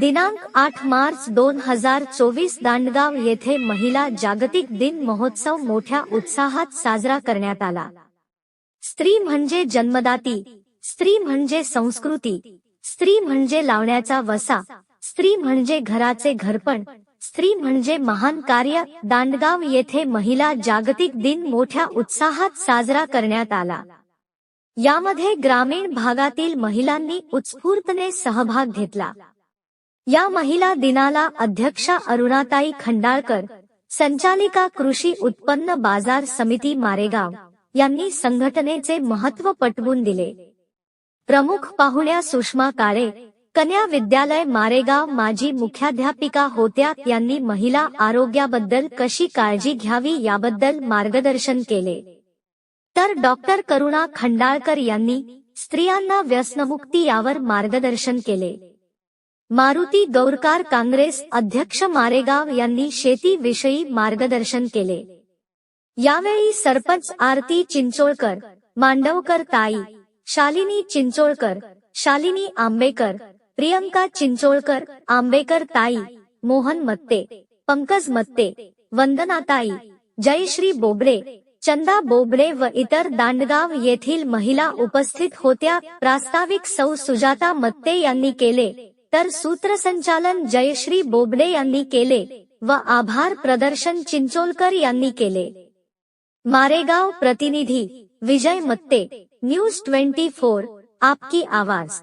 दिनांक आठ मार्च दोन हजार चोवीस दांडगाव येथे महिला जागतिक दिन महोत्सव मोठ्या उत्साहात साजरा करण्यात आला. स्त्री म्हणजे जन्मदाती स्त्री म्हणजे संस्कृती स्त्री म्हणजे लावण्याचा वसा स्त्री म्हणजे घराचे घरपण स्त्री म्हणजे महान कार्य. दांडगाव येथे महिला जागतिक दिन मोठ्या उत्साहात साजरा करण्यात आला. यामध्ये ग्रामीण भागातील महिलांनी उत्स्फूर्तने सहभाग घेतला. या महिला दिनाला अध्यक्षा अरुणाताई खंडाळकर संचालिका कृषी उत्पन्न बाजार समिती मारेगाव यांनी संघटनेचे महत्त्व पटवून दिले. प्रमुख पाहुण्या सुषमा काळे कन्या विद्यालय मारेगाव माजी मुख्याध्यापिका होत्या यांनी महिला आरोग्याबद्दल कशी काळजी घ्यावी याबद्दल मार्गदर्शन केले. तर डॉक्टर करुणा खंडाळकर यांनी स्त्रियांना व्यसनमुक्ती यावर मार्गदर्शन केले. मारुती गौरकार काँग्रेस अध्यक्ष मारेगाव यांनी शेतीविषयी मार्गदर्शन केले. यावेळी सरपंच आरती चिंचोळकर मांडवकर ताई शालिनी चिंचोळकर शालिनी आंबेकर प्रियंका चिंचोळकर आंबेकर ताई मोहन मत्ते पंकज मत्ते वंदनाताई जयश्री बोबडे चंदा बोबडे व इतर दांडगाव येथील महिला उपस्थित होत्या. प्रास्ताविक सौ सुजाता मत्ते यांनी केले. तर सूत्रसंचालन जयश्री बोबडे यांनी केले व आभार प्रदर्शन चिंचोलकर यांनी केले. मारेगाव प्रतिनिधी Vijay Matte news twenty four आपकी आवाज.